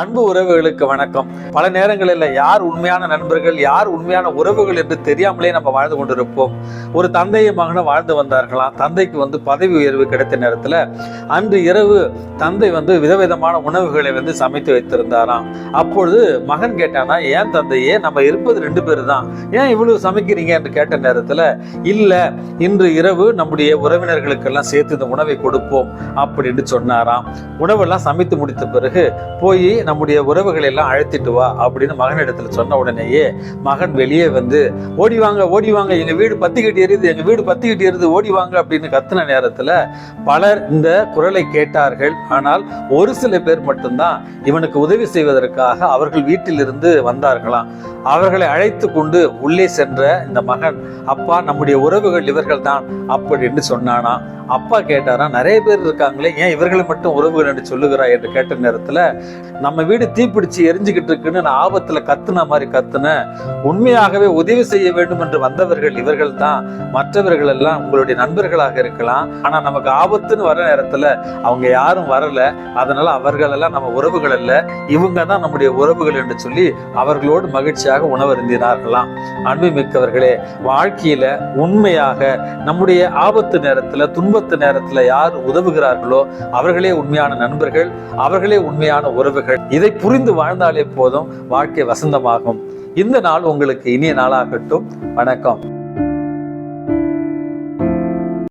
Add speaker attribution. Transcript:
Speaker 1: அன்பு உறவுகளுக்கு வணக்கம். பல நேரங்களில் யார் உண்மையான நண்பர்கள் யார் உண்மையான உறவுகள் என்று தெரியாமலே நம்ம வாழ்ந்து கொண்டிருப்போம். ஒரு தந்தையும் மகனும் வாழ்ந்து வந்தார்களாம். தந்தைக்கு வந்து பதவி உயர்வு கிடைத்த நேரத்தில் அன்று இரவு தந்தை வந்து விதவிதமான உணவுகளை வந்து சமைத்து வைத்திருந்தாராம். அப்பொழுது மகன் கேட்டானா ஏன் தந்தையே நம்ம இருப்பது ரெண்டு பேர் தான் ஏன் இவ்வளவு சமைக்கிறீங்க? என்று கேட்ட நேரத்தில் இல்லை இன்று இரவு நம்முடைய உறவினர்களுக்கெல்லாம் சேர்த்து இந்த உணவை கொடுப்போம் அப்படின்னு சொன்னாராம். உணவெல்லாம் சமைத்து முடித்த பிறகு போய் நம்முடைய உறவுகளை எல்லாம் அழைத்திட்டு வா அப்படின்னு மகனிடத்துல சொன்ன உடனேயே மகன் வெளியே வந்து ஓடி வாங்க ஓடி வாங்க எங்க வீடு பத்திக்கிட்டு எரியுது எங்கள் வீடு பத்திக்கிட்டு எரியுது ஓடி வாங்க அப்படின்னு கத்துன நேரத்துல பலர் இந்த குரலை கேட்டார்கள். ஆனால் ஒரு சில பேர் மட்டும்தான் இவனுக்கு உதவி செய்வதற்காக அவர்கள் வீட்டிலிருந்து வந்தார்களாம். அவர்களை அழைத்து கொண்டு உள்ளே சென்ற இந்த மகன் அப்பா நம்முடைய உறவுகள் இவர்கள் தான் அப்படின்னு சொன்னானா. அப்பா கேட்டாரா நிறைய பேர் இருக்காங்களே ஏன் இவர்களை மட்டும் உறவுகள் என்று சொல்லுகிறாய்? என்று கேட்ட நேரத்தில் நம்ம நம்ம வீடு தீப்பிடிச்சு எரிஞ்சுக்கிட்டு இருக்குன்னு நான் ஆபத்துல கத்துன மாதிரி கத்துன உண்மையாகவே உதவி செய்ய வேண்டும் என்று வந்தவர்கள் இவர்கள் தான் மற்றவர்கள் எல்லாம் உங்களுடைய நண்பர்களாக இருக்கலாம். ஆனா நமக்கு ஆபத்துன்னு வர நேரத்துல அவங்க யாரும் வரல. அதனால அவர்கள் எல்லாம் நம்ம உறவுகள் அல்ல. இவங்க தான் நம்முடைய உறவுகள் என்று சொல்லி அவர்களோடு மகிழ்ச்சியாக உணவருந்தினார்களாம். அன்பு மிக்கவர்களே வாழ்க்கையில உண்மையாக நம்முடைய ஆபத்து நேரத்துல துன்பத்து நேரத்துல யார் உதவுகிறார்களோ அவர்களே உண்மையான நண்பர்கள் அவர்களே உண்மையான உறவுகள். இதை புரிந்து வாழ்ந்தாலே போதும் வாழ்க்கை வசந்தமாகும். இந்த நாள் உங்களுக்கு இனிய நாளாகட்டும். வணக்கம்.